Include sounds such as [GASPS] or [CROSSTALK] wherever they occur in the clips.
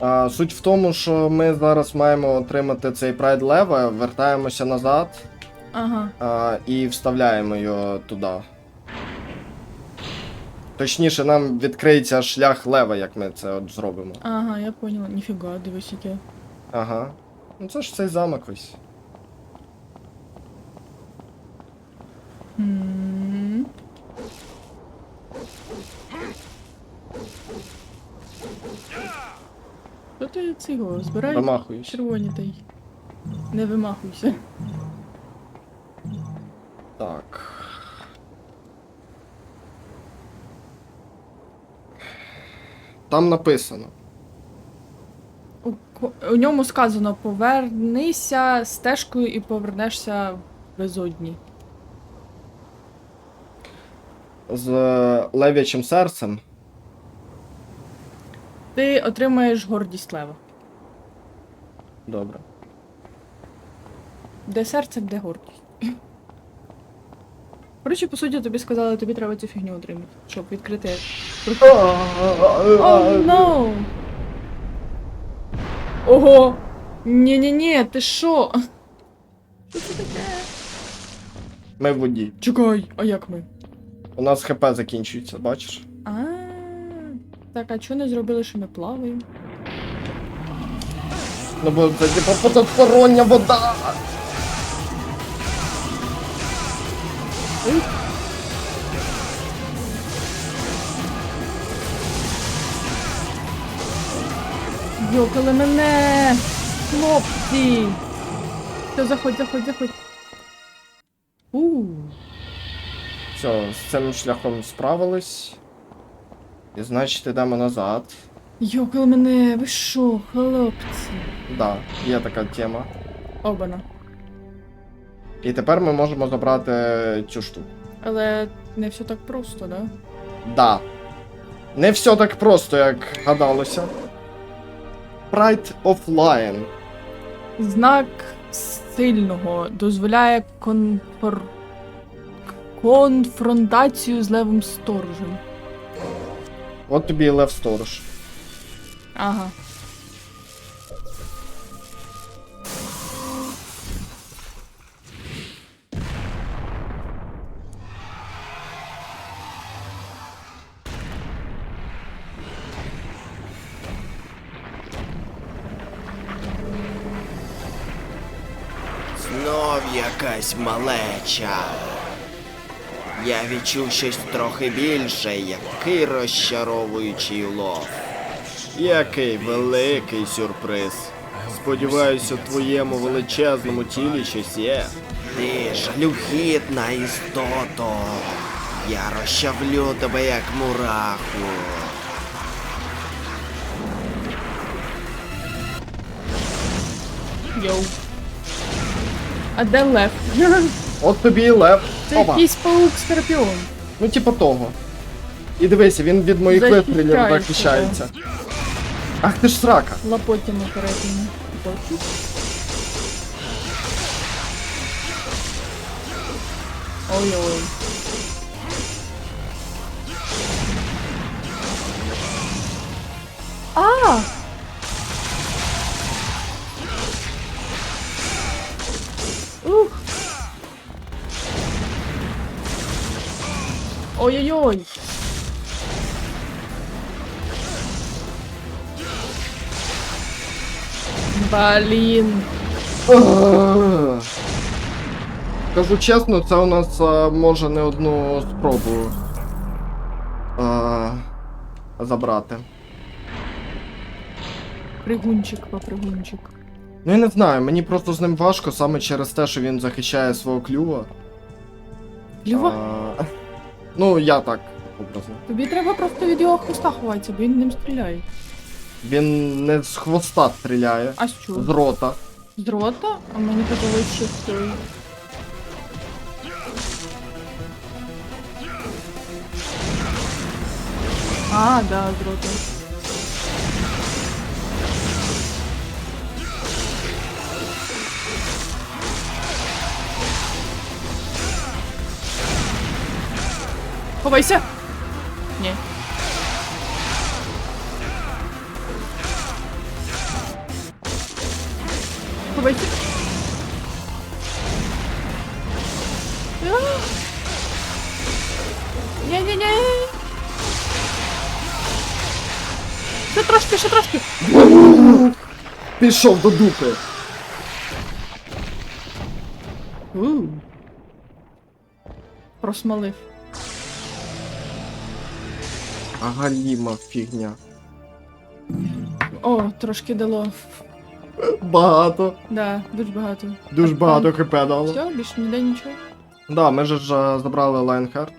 А, суть в тому, що ми зараз маємо отримати цей прайд лева, вертаємося назад Ага. а, і вставляємо його туди. Точніше, нам відкриється шлях лева, як ми це от зробимо. Ага, я поняла. Ніфіга, дивись яке. Ага. Ну це ж цей замок ось. М. Цього збирай? Вимахуюсь. Червоні та й. Не вимахуйся. Так. Там написано. У, у ньому сказано повернися стежкою і повернешся безодні. З е, лев'ячим серцем. Ти отримаєш гордість лева. Добре. Де серце, де гордість. Коротше, по суті, тобі сказали, тобі треба цю фігню отримати, щоб відкрити. О, no! Ого! Ні-ні-ні, ти що? Що це таке? Ми в воді. Чекай, а як ми? У нас ХП закінчується, бачиш? А, так, а чого не зробили, що ми плаваємо? Ну бо це типа потостороння вода. Йокали мене! Хлопці! Все, заходь, заходь, заходь. У, Все, з цим шляхом справились. І значить йдемо назад. Йокали мене, ви що, хлопці? Да, є така тема. Обана. І тепер ми можемо забрати цю штуку. Але не все так просто, да? Да. Не все так просто, як гадалося. Pride of Lion. Знак сильного дозволяє конфор... конфронтацію з левим сторожем. От тобі і Лев Сторож. Ага. Знов якась малеча. Я відчув щось трохи більше, який розчаровуючий улов. Який великий сюрприз. Сподіваюся, у твоєму величезному тілі щось є. Ти жалюгідна істото. Я розчавлю тебе як мураху. Йоу. А де лев? [LAUGHS] От тобі і Лев. Це Опа. якийсь паук скорпіон. Ну, типа того. І дивися, він від моїх Захищається, вистрілів захищається. Ах ти ж срака. Лапотями перетину. Бачу. Ой-ой. А! Ух! Ой-ой-ой! Блін. Кажу чесно, це у нас а, може не одну спробу а, забрати. Пригунчик, попригунчик. Ну я не знаю, мені просто з ним важко саме через те, що він захищає свого клюва. Ліва, А, ну, я так образно. тобі треба просто від його хвоста ховатися, бо він ним стріляє. Він не з хвоста стріляє, А з чого? з рота. З рота? А мені подалось, що з цього. А, да, з рота. Ховайся! Пішов до дупи. У. Просмалив. А галіма фігня. О, трошки дало. Багато. Да, дуже багато. Дуже багато хп дало. Все, більше ніде нічого. Да, ми же ж е, забрали Лайнхард.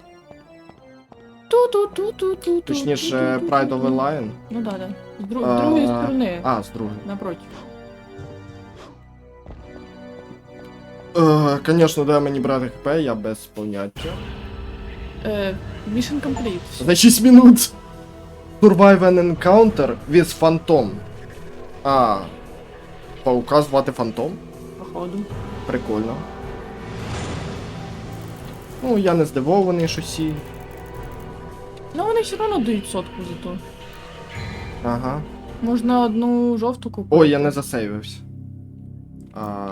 Ту-ту-ту-ту-ту. Точніше, Прайдовий Лайн. Ну да, да. З дру- з другої сторони. А, з другої. Напротив. Е, Конечно, де мені брати хп, я без поняття. Mission complete. За 6 минут. Survive an encounter with Phantom. А. Паука звати Фантом? Походу. Прикольно. Ну, я не здивований, що сі. Ну вони все одно дають сотку за то. Ага. Можна одну жовту купити. Ой, я не засейвився. А...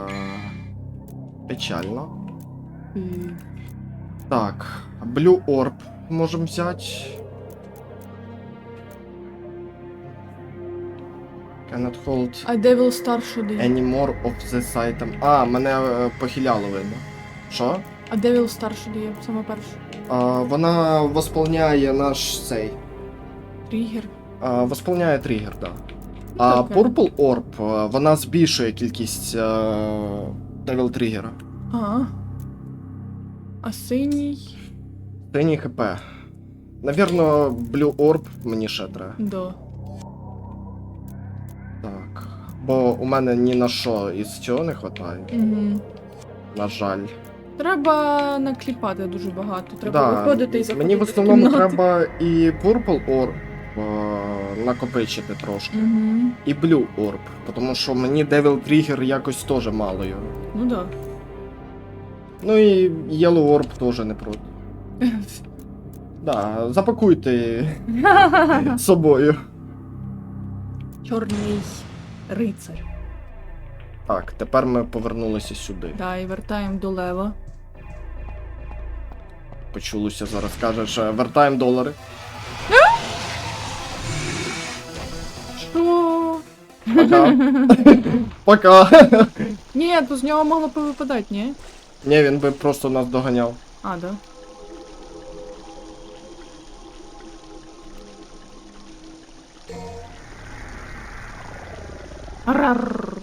Печально. І- Так, Blue Orb можемо взяти. Cannot hold А Devil Star що дає? any more of this item. А, мене е, похиляло видно. Що? А Devil Star дає? Саме перше. А, вона восполняє наш цей. Тригер. А, восполняє тригер, да. Ну, А таке. Purple Orb, вона збільшує кількість е, Devil тригера. А. А синій. Синій хп. Навірно, Blue Orb мені ще треба. Да. Так. Бо у мене ні на що із цього не вистачає, Угу. на жаль. Треба накліпати дуже багато. Треба Да, виходити і заходити Мені в основному кімнати. треба і Purple Orb е, накопичити трошки. Угу. І Blue Orb, тому що мені Devil Trigger якось теж мало його. Ну да. Ну і Yellow Orb теж не проти. [LAUGHS] Да, запакуйте з [LAUGHS] собою. Чорний рицар. Так, тепер ми повернулися сюди. Да, і вертаємо до лева. Почулося зараз, каже, що вертаємо долари. Що? Пока. [LAUGHS] Пока. Ні, то з нього могло повипадати, ні? Ні, він би просто нас доганяв. А, да. Рар.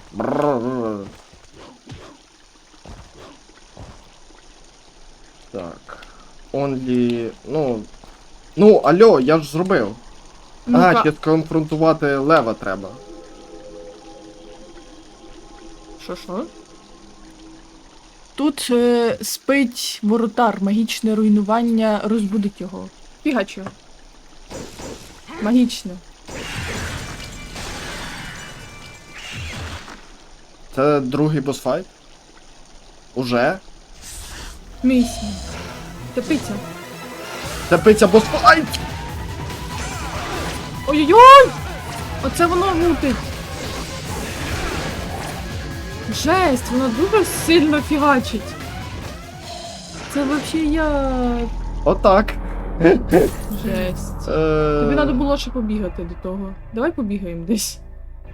Так. Only. Ну. Ну, алло, я ж зробив. А, Ну-ка. ще конфронтувати лева треба. Що що? Тут е, спить воротар, магічне руйнування розбудить його. Фігачу. Магічне. Це другий босфайт? Уже? Місія. Топиться. Це пиця босфайт! Ой-ой-ой! Оце воно мутить. Жесть, воно дуже сильно фігачить. Це вообще як. Отак. Жесть. Е, Тобі треба було ще побігати до того. Давай побігаємо десь.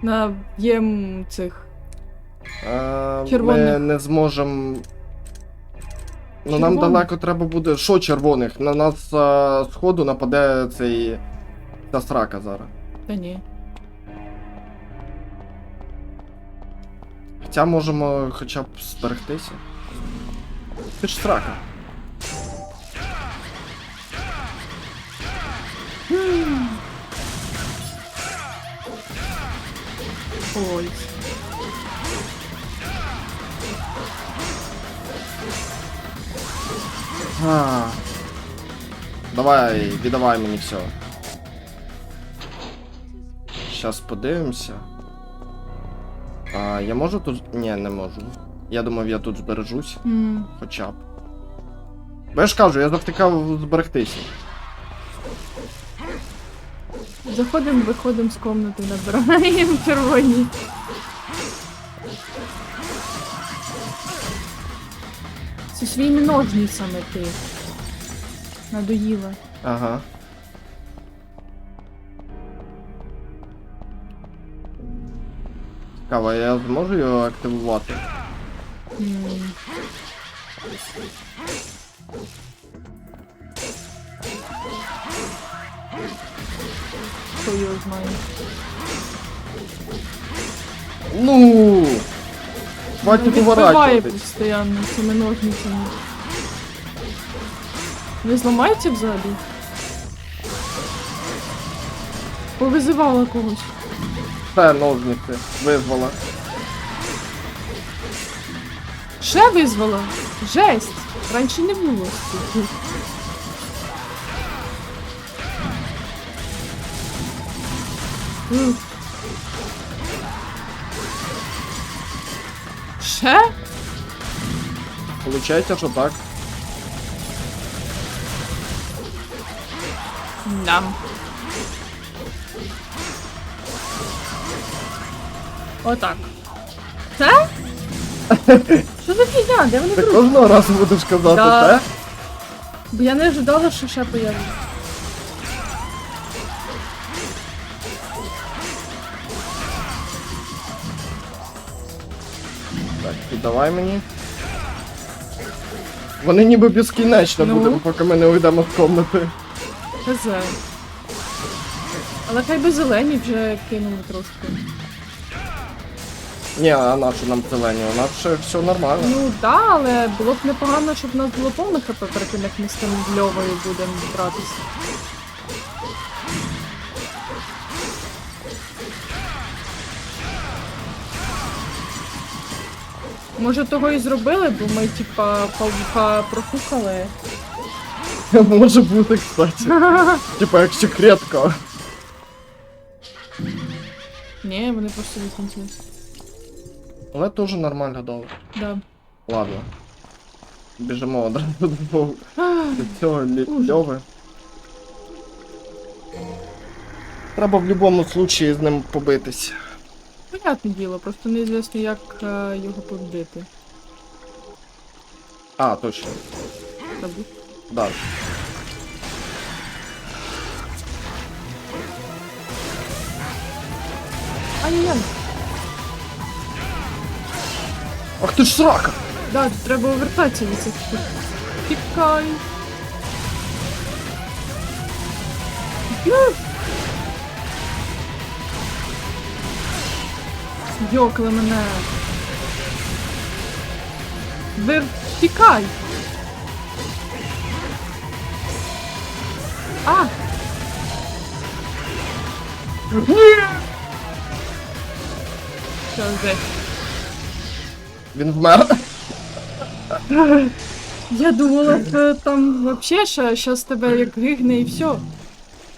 Наб'єм цих. е, Ми не зможемо. Ну нам далеко треба буде. Що червоних? На нас е, з ходу нападе цей. Ця срака зараз. Та ні. Хоча можемо хоча б зберегтися. Ти ж срака. Ой. А. Давай, віддавай мені все. Щас подивимося. А, я можу тут. Ні, не можу. Я думав, я тут збережусь, М, хоча б. Бо я ж кажу, я завтикав зберегтися. Заходимо, виходимо з комнати, набираємо [LAUGHS] червоні. Своїми ножницями ти. Надоїла. Ага. Цікаво, я зможу його активувати? М. Хто його знає? Ну. Хватит уворачиватись. постійно цими ножницями. Не зламається взагалі? Повизивала когось. Все, ножниці. Визвала. Ще визвала? Жесть! Раніше не було. стільки. Ух. Получається, що так. Дам. Отак. Це? Що [LAUGHS] за фігня? Де вони Ти беруть? кожного разу будеш казати Да. те? Бо я не ожидала, що ще появиться. Так, і давай мені. Вони ніби безкінечно Ну. будемо, поки ми не уйдемо з комнати. ХЗ. Але хай би зелені вже кинули трошки. Ні, а на нам зелені? У нас ще все нормально. Ну да, але було б непогано, щоб у нас було повне хп перед тим, як ми з тим Льовою будемо братися. Може того і зробили, бо ми типа павука профукали. [LAUGHS] Може бути, кстати. [LAUGHS] Типа як секретка. Ні, вони просто відкінчились. Але теж нормально дало. Да. Ладно. Біжимо одразу до [GASPS] цього льови. Треба в будь-якому случаї з ним побитись. Понятне діло, просто неізвісно, як е, його побити. А, точно. Забув. Да. Ай-яй-яй. Ах ти ж срака! Да, тут треба повертатися від цих штук. Тікай. Йокли мене. Вир... Тікай! А! Що здесь? Він вмер. Я думала, це там вообще ще щас тебе як гигне і все.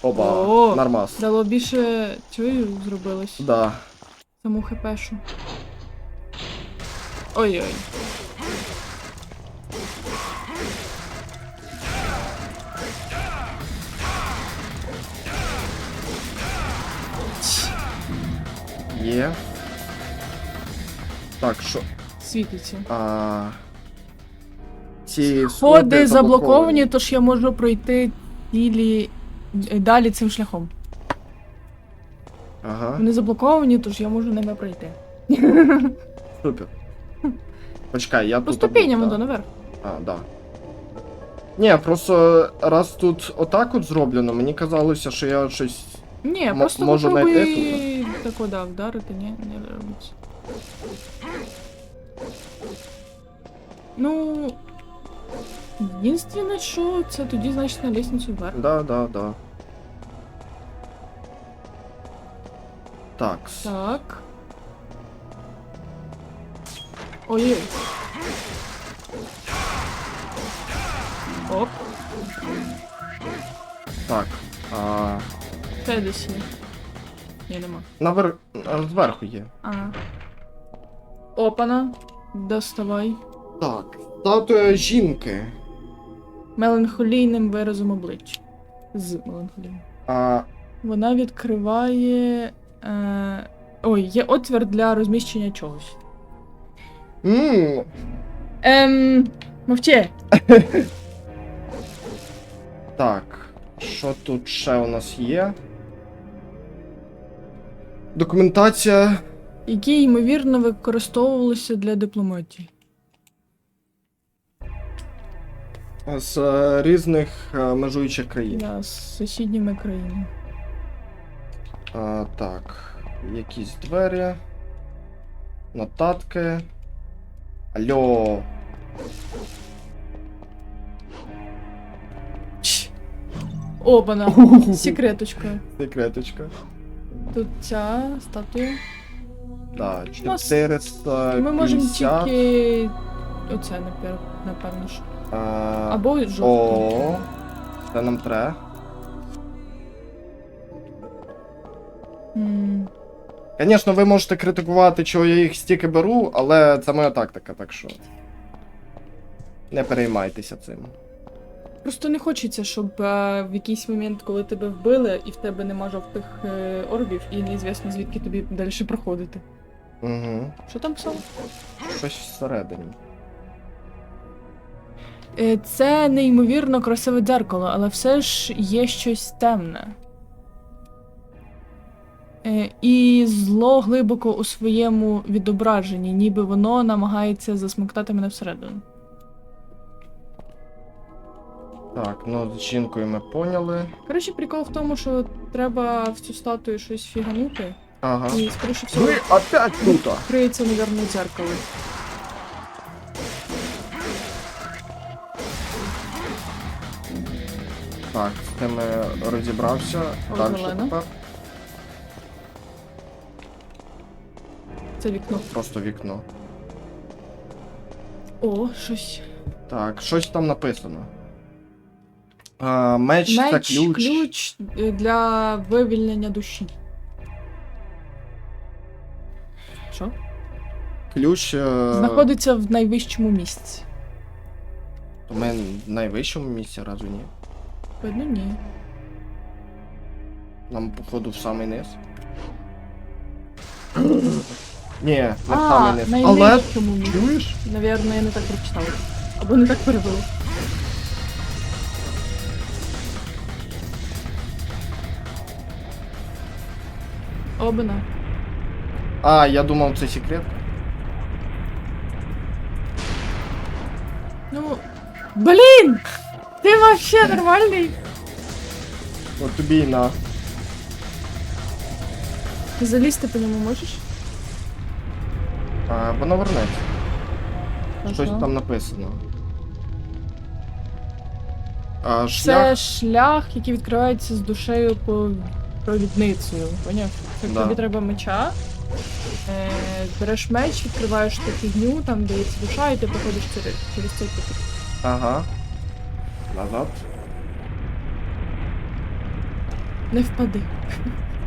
Оба, О. нормас. Дало більше чую зробилось. Да. Саму хпшу. Ой-ой. Є. Так, що. Світиться. А... Ці Ходи заблоковані, тож я можу пройти цілі е, далі цим шляхом. Ага, Вони заблоковані, тож я можу ними пройти. супер. Почекай, я По тут. ступеням одну- воно наверх. А, да. Ні, просто раз тут отак от зроблено, мені казалося, що я щось. Ні, М- просто можу попробуй тако, да, вдарити, ні, не робить. Ну. Єдине, що це тоді, значить, на лестницю вверх. Да, да, да. Так. Так. Ой-ой. Оп, Так. А, це десь є. Ні, нема. навер... а, Зверху є. Ага. Опана. Доставай. Так. Статуя жінки. Меланхолійним виразом обличчя. З меланхолійним. А, Вона відкриває. Е... Ой, є отвір для розміщення чогось. м, Ем. Мовчи! [LAUGHS] Так, що тут ще у нас є? Документація. Які, ймовірно, використовувалися для дипломатії. З е, різних е, межуючих країн. Да, з сусідніми країнами. А, так, якісь двері. Нотатки. Алло. Обана. [LAUGHS] Секреточка. Секреточка. Тут ця статуя. Нас- 450. Ми можемо тільки. Оце, напевно а, Або жовту. О, це нам треба. Звісно, ви можете критикувати, чого я їх стільки беру, але це моя тактика, так що. Не переймайтеся цим. Просто не хочеться, щоб е, в якийсь момент, коли тебе вбили, і в тебе нема жовтих е, орбів, і неізвісно звідки тобі далі проходити. Угу. Що там писало? Щось всередині. Е, Це неймовірно красиве дзеркало, але все ж є щось темне. Е, І зло глибоко у своєму відображенні, ніби воно намагається засмоктати мене всередину. Так, ну з жінкою ми поняли. Коротше, прикол в тому, що треба в цю статую щось фіганути, Ага. і, скоріше всього, Ви опять тут! криється, навірно, дзеркало. Так, з тим розібрався. О, Далі тепер. Це вікно. Просто вікно. О, щось. Так, щось там написано. А, меч, Меч, це ключ. ключ е, для вивільнення душі. Що? Ключ. е, Знаходиться в найвищому місці. То ми в найвищому місці, разу ні. Видно, ні. Нам, походу, в самий низ. [CLEARS THROAT] Ні, не в А, самий низ. в Але. найнижчому місці. Чуєш? Навірно, я не так прочитала. Або не так перевела. Обана. А, я думав, це секрет. Ну. Блін! Ти вообще нормальний? От тобі і на. Ти залізти по ньому можеш? А, воно вернеться. Щось Ага. там написано. А, Це шлях. шлях, який відкривається з душею по провідницею. Поняв? Це Да. тобі треба меча. Е, береш меч, відкриваєш ту фігню, там дається душа, і ти проходиш через, через цей потік. Ага. Назад. Не впади.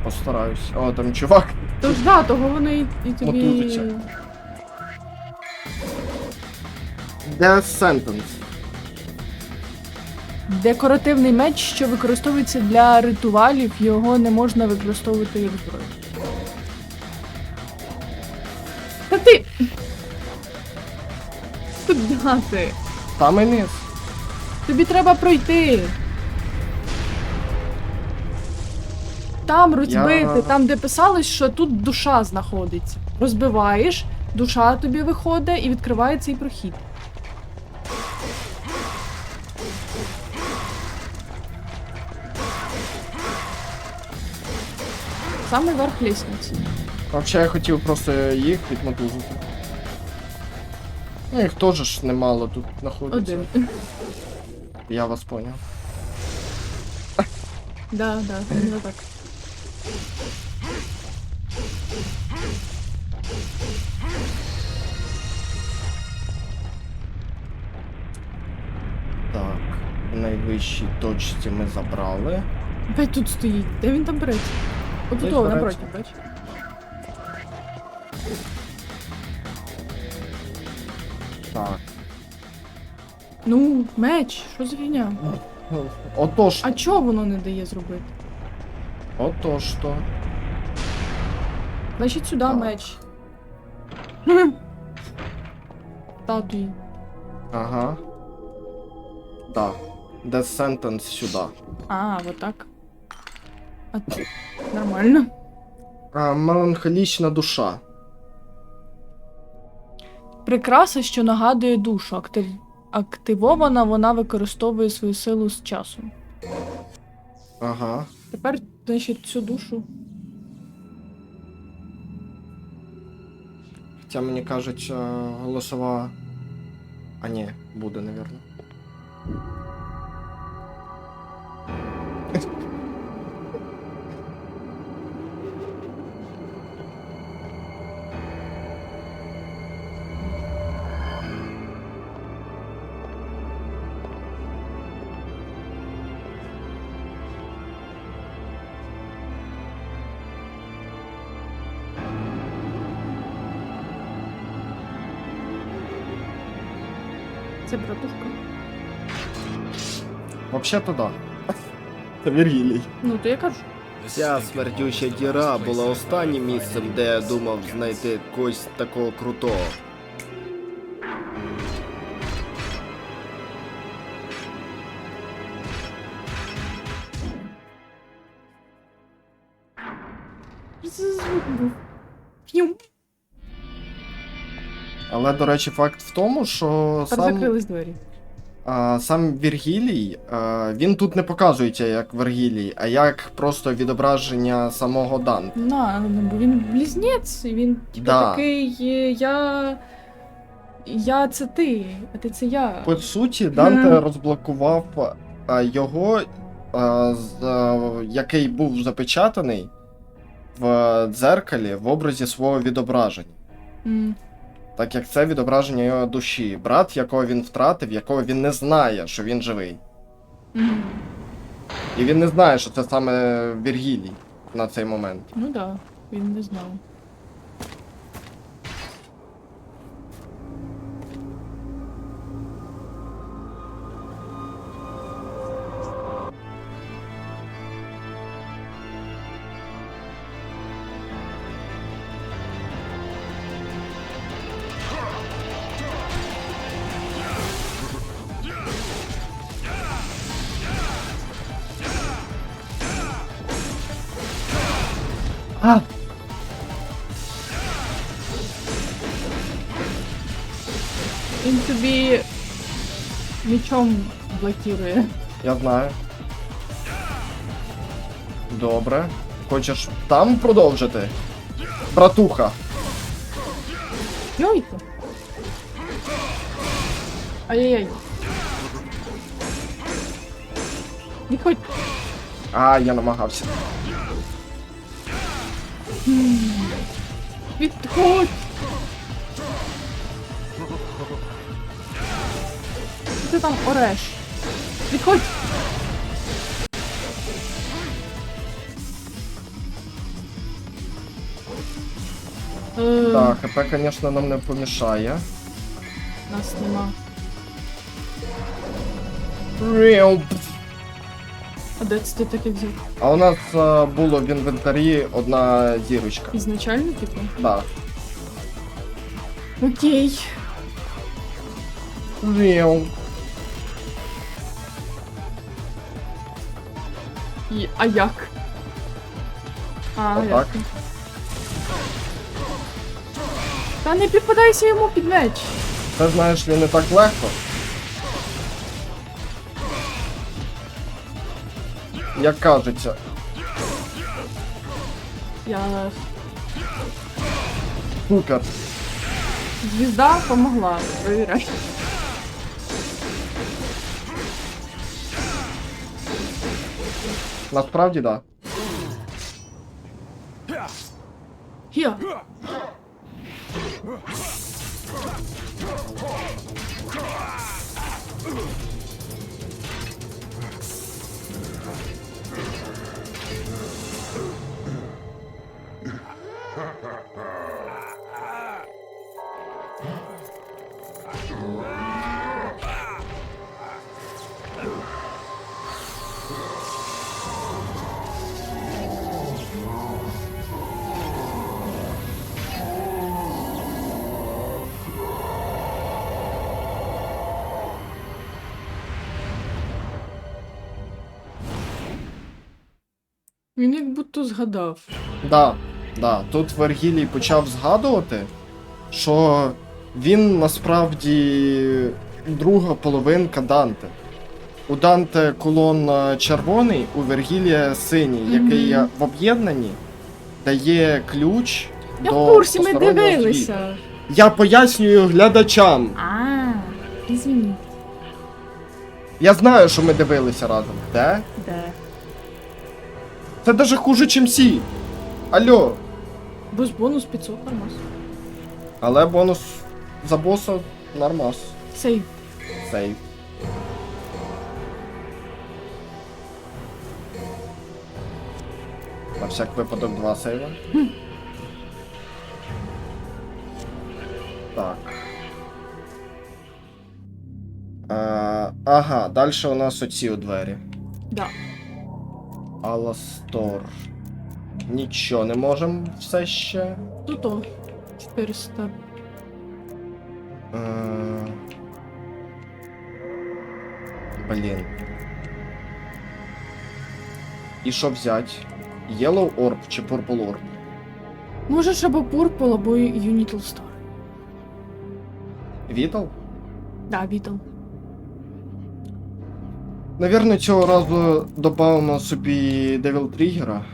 Постараюсь. О, там чувак. Тож да, того воно і, і тобі. Мотузиться. Death Sentence. Декоративний меч, що використовується для ритуалів, його не можна використовувати як зброю. Та ти. Куди ти? Самий низ. Тобі треба пройти. Там розбити, Я- там, де писалось, що тут душа знаходиться. Розбиваєш, душа тобі виходить і відкриває цей прохід. Саме верх лісниці. Взагалі я хотів просто їх підмотузити. Ну їх теж ж немало тут знаходиться. Один. Я вас поняв. Да, да, іменно так. Так, в найвищій точці ми забрали. Опять тут стоїть. Де він там береться? Отут, Десь о, береться. напротив. Так. Ну, меч, що за фігня? [LAUGHS] Отож. А чого воно не дає зробити? Отож то. Значить, сюди меч. [LAUGHS] Статуї. Ага. Да. Death Sentence сюди. А, вот так. А ти- Нормально. А, меланхолічна душа. Прикраса, що нагадує душу. Актив... Активована, вона використовує свою силу з часом. Ага. Тепер, значить, цю душу. Хоча мені кажуть, е, голосова. А ні, буде, навірно. Взагалі-то да. [LAUGHS] Це Вергілій. Ну, то я кажу. Ця смердюча діра була останнім місцем, де я думав знайти когось такого крутого. Що це за звук був? П'ю. Але, до речі, факт в тому, що Там сам, закрились двері. Сам Вергілій, він тут не показується як Вергілій, а як просто відображення самого Данте. На, ну, бо він близнець, він типу Да. такий. е, Я. Я це ти, а ти це я. По суті, Данте Мгм. розблокував а, його, а, з, а, який був запечатаний в дзеркалі в образі свого відображення. М, Так як це відображення його душі, брат, якого він втратив, якого він не знає, що він живий. І він не знає, що це саме Віргілій на цей момент. Ну так, да, він не знав. Мечом блокує. Я знаю. Добре. Хочеш там продовжити? Братуха. Йойку. Ай-яй-яй. Відходь. А, я намагався. Відходь. Що Ти там ореш. Відходь. Е, Так, ХП, звісно, нам не помішає. Нас нема. А де це ти таке взяв? А у нас е, було в інвентарі одна зірочка. Ізначально, типу? Так. Окей. І, а як? А, Отак. ясно. Та не підпадайся йому під меч. Це знаєш ли не так легко. Як кажеться, Я... супер. Звізда помогла. Провіряй. Насправді, так. Да. Він як будто згадав. Да, да. Тут Вергілій почав згадувати, що він насправді друга половинка Данте. У Данте колон е, червоний, у Вергілія синій, Мгм. який е, в об'єднанні дає ключ Я до в курсі, ми дивилися. Я пояснюю глядачам. А, извини. Я знаю, що ми дивилися разом. Де? Де? Це даже хуже, чим сі. Алло. Бос бонус 500 нормас. Але бонус за боса нормас. Сейв. Сейв. На всяк випадок два сейва. Так. А, ага, далі у нас оці у двері. Да. Аластор. Нічого не можемо все ще. Тут о. 400. Е, Блін. І що взять? Yellow Orb чи Purple Orb? Можеш або Purple, або Unital Star. Вітал? Да, Beetle. Навірно, цього разу додамо собі Devil Триггера.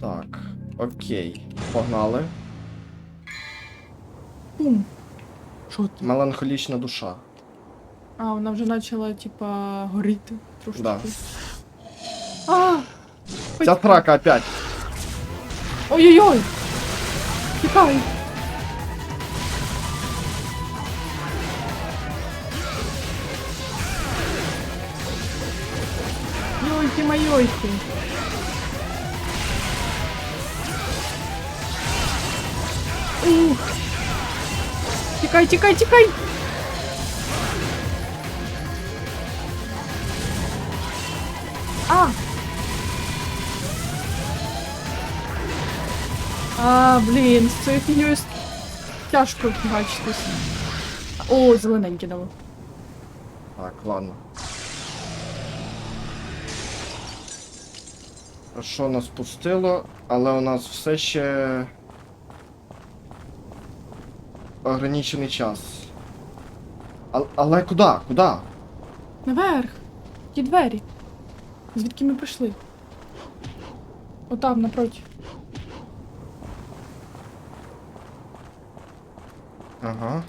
Так, окей. Погнали. Пум. Що ти? Меланхолічна душа. А, вона вже почала, типа, горіти трошки. Да. А! Ця трака опять. Ой-ой-ой! Тікай! Йойки-майойки! Ух! Тікай, тікай, тікай! А! А, блін, з цією фігньою с- тяжко бачитись. О, зелененький дало. Так, ладно. Що нас пустило, але у нас все ще ограничений час. А, але куди? Куди? Наверх! Ті двері. Звідки ми прийшли? Отам, напроти. Ага.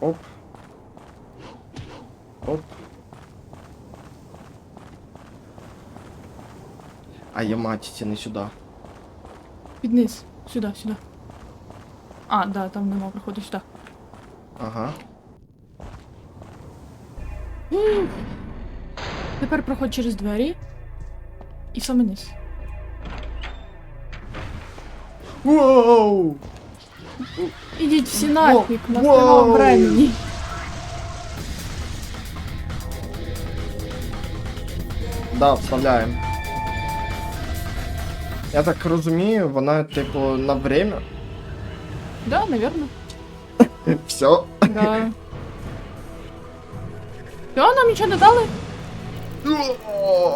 Оп. Оп. А я матіці не сюди. Під низ. Сюди, сюди. А, да, там нема проходу сюди. Ага. Тепер проходь через двері. І в самий низ. Воу! Ідіть всі нафіг, у нас Воу. времени. Да, вставляємо. Я так розумію, вона, типу, на время. Да, наверно. [LAUGHS] Все. Да. Все, нам нічого не дали?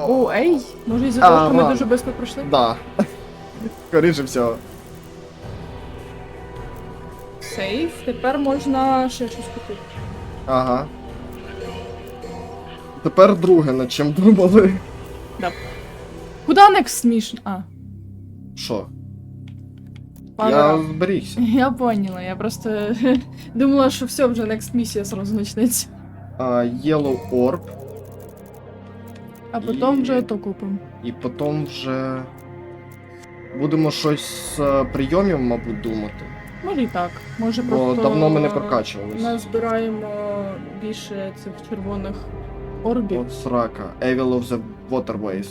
О, ей, може із-за того, що ми ладно. дуже швидко пройшли? Да. Скоріше всього. Сейф, тепер можна ще щось купити. Ага. Тепер друге, над чим думали. Куда next mission? А, Що? Я зберігся. [LAUGHS] Я поняла, я просто [LAUGHS] думала, що все, вже next місія зразу почнеться. А, Yellow Orb. А потім І- вже то купимо. І потім вже. Будемо щось з е, прийомів, мабуть, думати. Може і так. Може Бо просто давно ми не прокачувались. назбираємо більше цих червоних орбів. От срака. Evil of the Waterways.